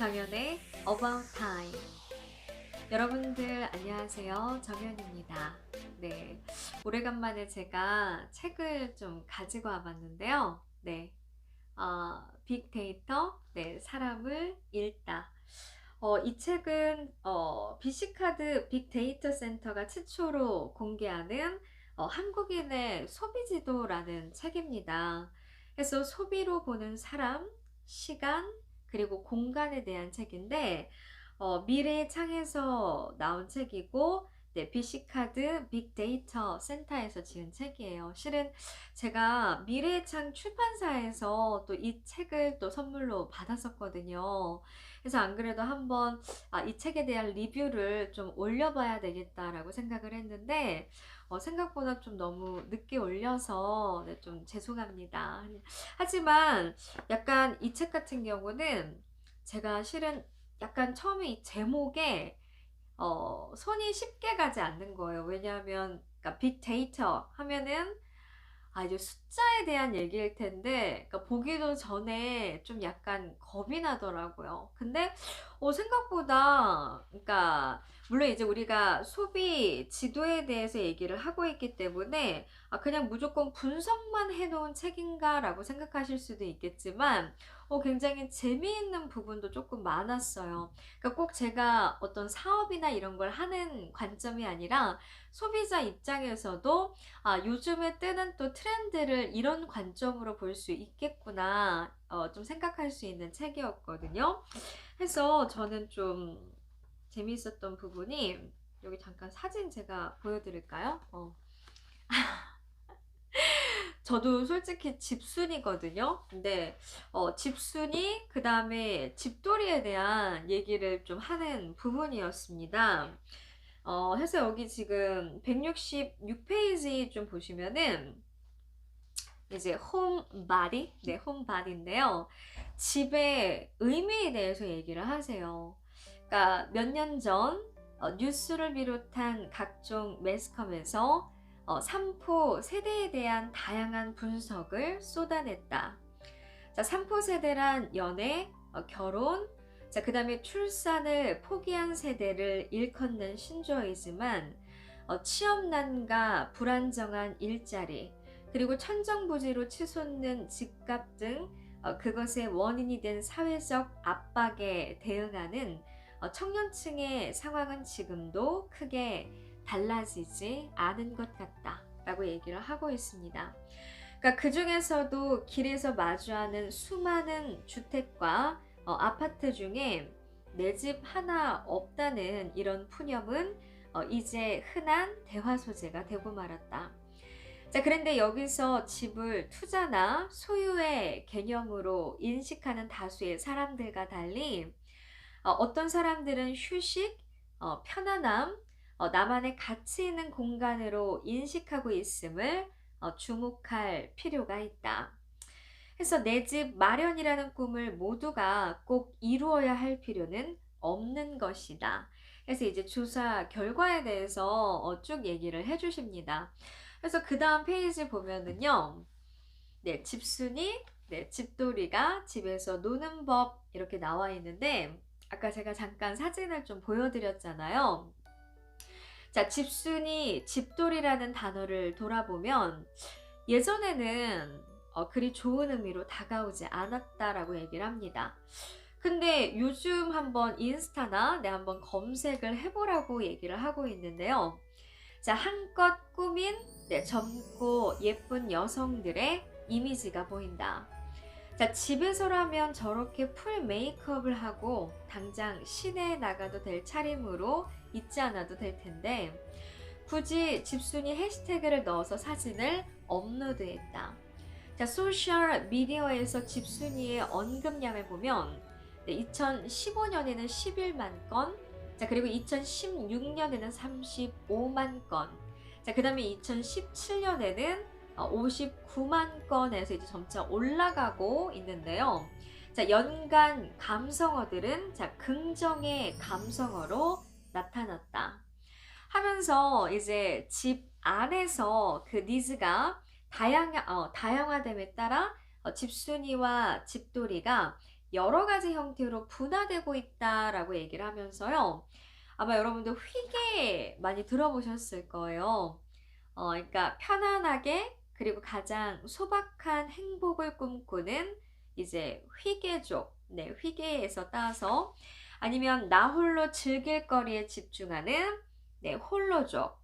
정연의 About Time. 여러분들 안녕하세요. 정연입니다. 네. 오래간만에 제가 책을 좀 가지고 와봤는데요. 네. 어, 빅데이터, 네, 사람을 읽다. 어, 이 책은 어, BC카드 빅데이터 센터가 최초로 공개하는 어, 한국인의 소비지도라는 책입니다. 그래서 소비로 보는 사람, 시간, 그리고 공간에 대한 책인데 어, 미래의 창에서 나온 책이고 네, BC카드 빅데이터 센터에서 지은 책이에요. 실은 제가 미래의 창 출판사에서 또 이 책을 또 선물로 받았었거든요. 그래서 안 그래도 한번 아, 이 책에 대한 리뷰를 좀 올려봐야 되겠다라고 생각을 했는데 어, 생각보다 좀 너무 늦게 올려서 네, 좀 죄송합니다. 하지만 약간 이 책 같은 경우는 제가 실은 약간 처음에 이 제목에 어, 손이 쉽게 가지 않는 거예요. 왜냐하면 그러니까 빅데이터 하면은 아, 이제 숫자에 대한 얘기일 텐데, 그러니까 보기도 전에 좀 약간 겁이 나더라고요. 근데, 어, 생각보다, 그러니까, 물론 이제 우리가 소비 지도에 대해서 얘기를 하고 있기 때문에, 아, 그냥 무조건 분석만 해놓은 책인가라고 생각하실 수도 있겠지만, 어, 굉장히 재미있는 부분도 조금 많았어요. 그러니까 꼭 제가 어떤 사업이나 이런 걸 하는 관점이 아니라 소비자 입장에서도 아, 요즘에 뜨는 또 트렌드를 이런 관점으로 볼 수 있겠구나, 어, 좀 생각할 수 있는 책이었거든요. 해서 저는 좀 재미있었던 부분이 여기 잠깐 사진 제가 보여드릴까요? 어. 저도 솔직히 집순이거든요. 근데 어, 집순이 그 다음에 집돌이에 대한 얘기를 좀 하는 부분이었습니다. 어, 해서 여기 지금 166페이지 좀 보시면은 이제 홈바디, 네, 홈바디인데요. 집의 의미에 대해서 얘기를 하세요. 그러니까 몇 년전 어, 뉴스를 비롯한 각종 매스컴에서 어, 삼포 세대에 대한 다양한 분석을 쏟아냈다. 자, 삼포 세대란 연애, 어, 결혼, 자, 그 다음에 출산을 포기한 세대를 일컫는 신조어이지만, 어, 취업난과 불안정한 일자리, 그리고 천정부지로 치솟는 집값 등 어, 그것의 원인이 된 사회적 압박에 대응하는 어, 청년층의 상황은 지금도 크게 달라지지 않은 것 같다. 라고 얘기를 하고 있습니다. 그러니까 그 중에서도 길에서 마주하는 수많은 주택과 어, 아파트 중에 내 집 하나 없다는 이런 푸념은 어, 이제 흔한 대화 소재가 되고 말았다. 자, 그런데 여기서 집을 투자나 소유의 개념으로 인식하는 다수의 사람들과 달리 어, 어떤 사람들은 휴식, 어, 편안함, 어, 나만의 가치 있는 공간으로 인식하고 있음을 어, 주목할 필요가 있다. 그래서 내 집 마련이라는 꿈을 모두가 꼭 이루어야 할 필요는 없는 것이다. 그래서 이제 조사 결과에 대해서 어, 쭉 얘기를 해주십니다. 그래서 그 다음 페이지 보면은요. 네, 집순이, 네, 집돌이가 집에서 노는 법 이렇게 나와 있는데 아까 제가 잠깐 사진을 좀 보여드렸잖아요. 자, 집순이, 집돌이라는 단어를 돌아보면 예전에는 어, 그리 좋은 의미로 다가오지 않았다라고 얘기를 합니다. 근데 요즘 한번 인스타나 내 네, 한번 검색을 해보라고 얘기를 하고 있는데요. 자, 한껏 꾸민 네, 젊고 예쁜 여성들의 이미지가 보인다. 자, 집에서라면 저렇게 풀 메이크업을 하고 당장 시내에 나가도 될 차림으로 있지 않아도 될 텐데 굳이 집순이 해시태그를 넣어서 사진을 업로드했다. 자, 소셜 미디어에서 집순이의 언급량을 보면 2015년에는 11만 건, 자, 그리고 2016년에는 35만 건, 자, 그 다음에 2017년에는 59만 건에서 이제 점차 올라가고 있는데요. 자, 연간 감성어들은 자, 긍정의 감성어로 나타났다. 하면서 이제 집 안에서 그 니즈가 다양, 어, 다양화됨에 따라 어, 집순이와 집돌이가 여러 가지 형태로 분화되고 있다라고 얘기를 하면서요. 아마 여러분들 휘게 많이 들어보셨을 거예요. 어, 그러니까 편안하게 그리고 가장 소박한 행복을 꿈꾸는 이제 휘게족, 네, 휘게에서 따서 아니면 나 홀로 즐길 거리에 집중하는 네, 홀로족.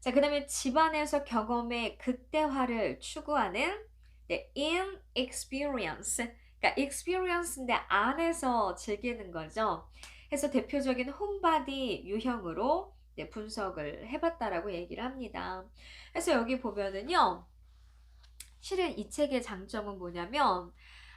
자, 그 다음에 집안에서 경험의 극대화를 추구하는 네, in experience. 그러니까 experience인데 안에서 즐기는 거죠. 해서 대표적인 홈바디 유형으로 네, 분석을 해봤다라고 얘기를 합니다. 그래서 여기 보면은요, 실은 이 책의 장점은 뭐냐면,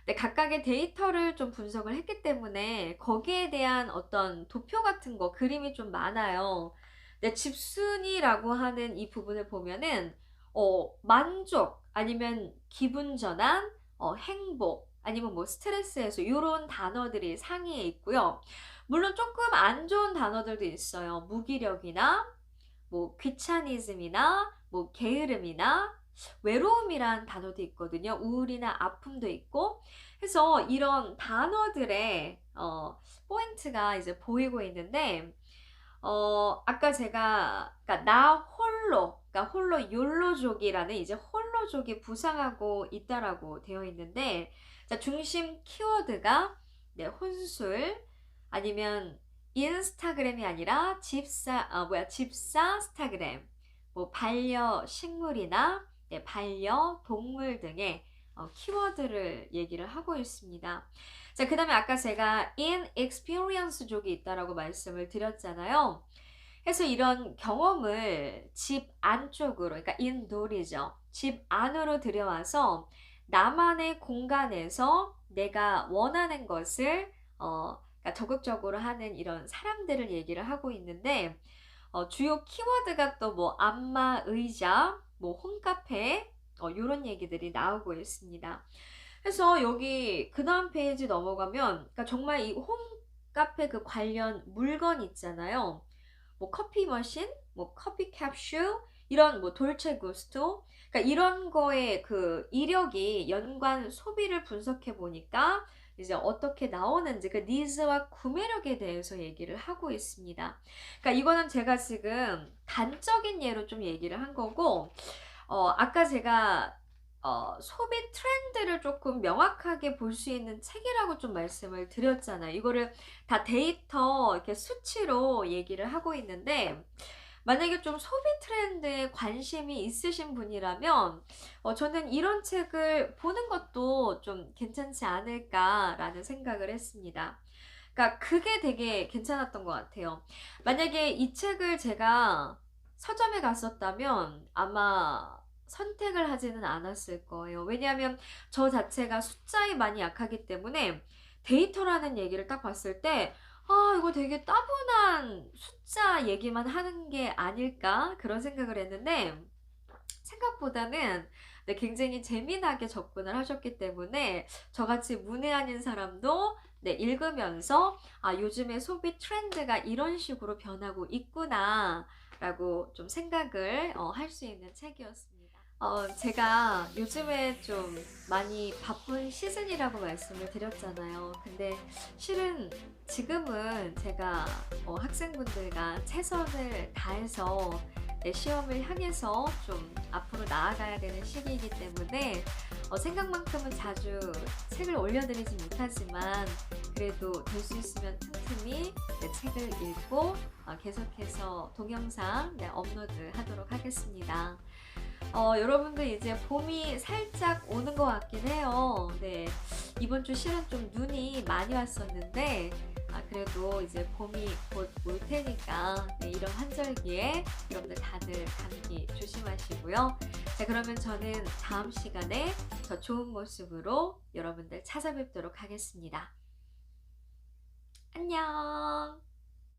네, 각각의 데이터를 좀 분석을 했기 때문에 거기에 대한 어떤 도표 같은 거, 그림이 좀 많아요. 네, 집순이라고 하는 이 부분을 보면은, 어, 만족, 아니면 기분 전환, 어, 행복, 아니면 뭐 스트레스 해소, 이런 단어들이 상위에 있고요. 물론 조금 안 좋은 단어들도 있어요. 무기력이나, 뭐 귀차니즘이나, 뭐 게으름이나, 외로움이란 단어도 있거든요. 우울이나 아픔도 있고. 그래서 이런 단어들의 어, 포인트가 이제 보이고 있는데, 어, 아까 제가, 그러니까 나 홀로, 그러니까 홀로 욜로족이라는 이제 홀 로족이 부상하고 있다라고 되어 있는데, 자, 중심 키워드가 네, 혼술 아니면 인스타그램이 아니라 집사, 아, 뭐야, 집사 스타그램, 뭐 반려 식물이나 네, 반려 동물 등의 어, 키워드를 얘기를 하고 있습니다. 자, 그 다음에 아까 제가 in experience족이 있다라고 말씀을 드렸잖아요. 그래서 이런 경험을 집 안쪽으로, 그러니까 indoor이죠. 집 안으로 들여와서 나만의 공간에서 내가 원하는 것을 어, 그러니까 적극적으로 하는 이런 사람들을 얘기를 하고 있는데 어, 주요 키워드가 또 뭐 안마 의자, 뭐 홈카페 어, 이런 얘기들이 나오고 있습니다. 그래서 여기 그 다음 페이지 넘어가면 그러니까 정말 이 홈카페 그 관련 물건 있잖아요. 뭐 커피 머신, 뭐 커피 캡슐, 이런 뭐 돌체 구스토, 그러니까 이런 거에 그 이력이 연관 소비를 분석해 보니까 이제 어떻게 나오는지 그 니즈와 구매력에 대해서 얘기를 하고 있습니다. 그러니까 이거는 제가 지금 단적인 예로 좀 얘기를 한 거고 어 아까 제가 어, 소비 트렌드를 조금 명확하게 볼 수 있는 책이라고 좀 말씀을 드렸잖아요. 이거를 다 데이터 이렇게 수치로 얘기를 하고 있는데 만약에 좀 소비 트렌드에 관심이 있으신 분이라면 어, 저는 이런 책을 보는 것도 좀 괜찮지 않을까라는 생각을 했습니다. 그러니까 그게 되게 괜찮았던 것 같아요. 만약에 이 책을 제가 서점에 갔었다면 아마 선택을 하지는 않았을 거예요. 왜냐하면 저 자체가 숫자에 많이 약하기 때문에 데이터라는 얘기를 딱 봤을 때 아, 이거 되게 따분한 숫자 얘기만 하는 게 아닐까? 그런 생각을 했는데, 생각보다는 네, 굉장히 재미나게 접근을 하셨기 때문에 저같이 문외한인 사람도 네, 읽으면서 아, 요즘의 소비 트렌드가 이런 식으로 변하고 있구나 라고 좀 생각을 어, 할 수 있는 책이었습니다. 어, 제가 요즘에 좀 많이 바쁜 시즌이라고 말씀을 드렸잖아요. 근데 실은 지금은 제가 어, 학생분들과 최선을 다해서 내 시험을 향해서 좀 앞으로 나아가야 되는 시기이기 때문에 어, 생각만큼은 자주 책을 올려드리지 못하지만 그래도 될 수 있으면 틈틈이 내 책을 읽고 어, 계속해서 동영상 네, 업로드 하도록 하겠습니다. 어, 여러분들 이제 봄이 살짝 오는 것 같긴 해요. 네. 이번 주 실은 좀 눈이 많이 왔었는데, 아, 그래도 이제 봄이 곧 올 테니까, 네, 이런 한절기에 여러분들 다들 감기 조심하시고요. 자, 그러면 저는 다음 시간에 더 좋은 모습으로 여러분들 찾아뵙도록 하겠습니다. 안녕!